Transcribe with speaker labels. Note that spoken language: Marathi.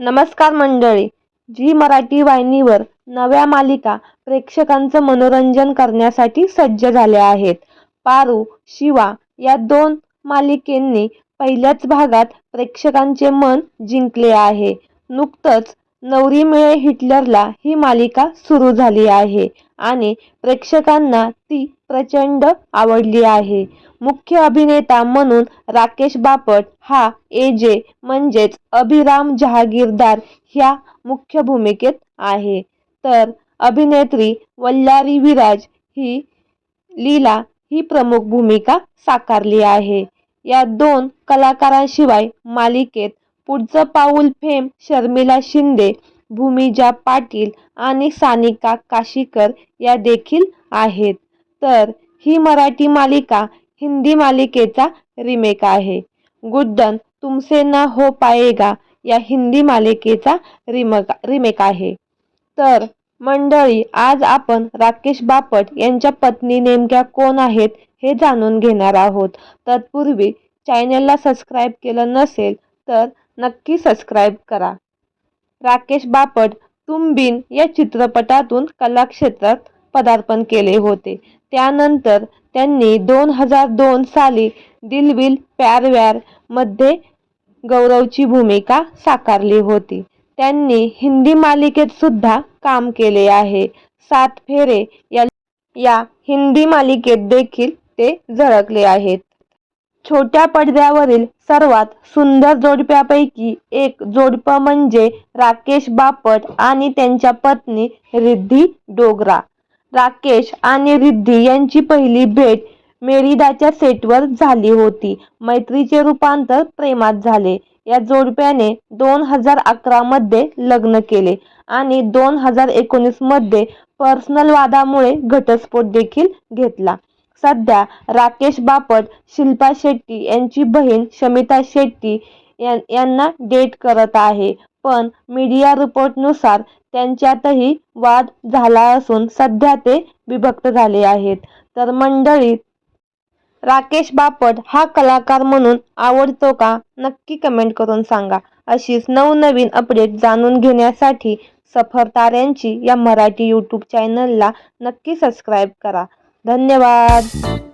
Speaker 1: नमस्कार मंडळी. जी मराठी वाहिनीवर नव्या मालिका प्रेक्षकांचं मनोरंजन करण्यासाठी सज्ज झाल्या आहेत. पारू शिवा या दोन मालिकेंनी पहिल्याच भागात प्रेक्षकांचे मन जिंकले आहे. नुकतंच नवरी मिळे हिटलरला ही मालिका सुरू झाली आहे आणि प्रेक्षकांना ती प्रचंड आवडली आहे. मुख्य अभिनेता म्हणून राकेश बापट हा ए जे म्हणजेच अभिराम जहागीरदार ह्या मुख्य भूमिकेत आहे. तर अभिनेत्री वल्लारी विराज ही लीला ही प्रमुख भूमिका साकारली आहे. या दोन कलाकारांशिवाय मालिकेत पुढचं पाऊल फेम शर्मिला शिंदे भूमिजा पाटील आणि सानिका काशीकर या देखील आहेत. तर ही मराठी मालिका हिंदी मालिकेचा रिमेक आहे. गुड्डन तुमसे ना हो पाएगा या हिंदी मालिकेचा रिमक रिमेक आहे. तर मंडळी आज आपण राकेश बापट यांच्या पत्नी नेमक्या कोण आहेत हे जाणून घेणार आहोत. तत्पूर्वी चॅनलला सबस्क्राईब केलं नसेल तर नक्की सबस्क्राईब करा. राकेश बापट तुम बिन या चित्रपटातून कलाक्षेत्रात पदार्पण केले होते. त्यानंतर त्यांनी दोन हजार दोन साली दिलविल प्यार व्यारमध्ये गौरवची भूमिका साकारली होती. त्यांनी हिंदी मालिकेत सुद्धा काम केले आहे. सात फेरे या या हिंदी मालिकेत देखील ते झळकले आहेत. छोट्या पडद्यावरील सर्वात सुंदर जोडप्यापैकी एक जोडपं म्हणजे राकेश बापट आणि त्यांच्या पत्नी रिद्धी डोगरा. राकेश आणि रिद्धी यांची पहिली भेट मेरिदाच्या सेटवर झाली होती. मैत्रीचे रूपांतर प्रेमात झाले. या जोडप्याने दोन हजार अकरा मध्ये लग्न केले आणि दोन हजार एकोणीसमध्ये पर्सनल वादामुळे घटस्फोट देखील घेतला. सध्या राकेश बापट शिल्पा शेट्टी यांची बहीण शमिता शेट्टी यांना डेट करत आहे. पण मीडिया रिपोर्टनुसार त्यांच्यातही वाद झाला असून सध्या ते विभक्त झाले आहेत. तर मंडळीत राकेश बापट हा कलाकार म्हणून आवडतो का? नक्की कमेंट करून सांगा. अशीच नवनवीन अपडेट जाणून घेण्यासाठी सफर ताऱ्यांची या मराठी यूट्यूब चॅनलला नक्की सबस्क्राईब करा. धन्यवाद!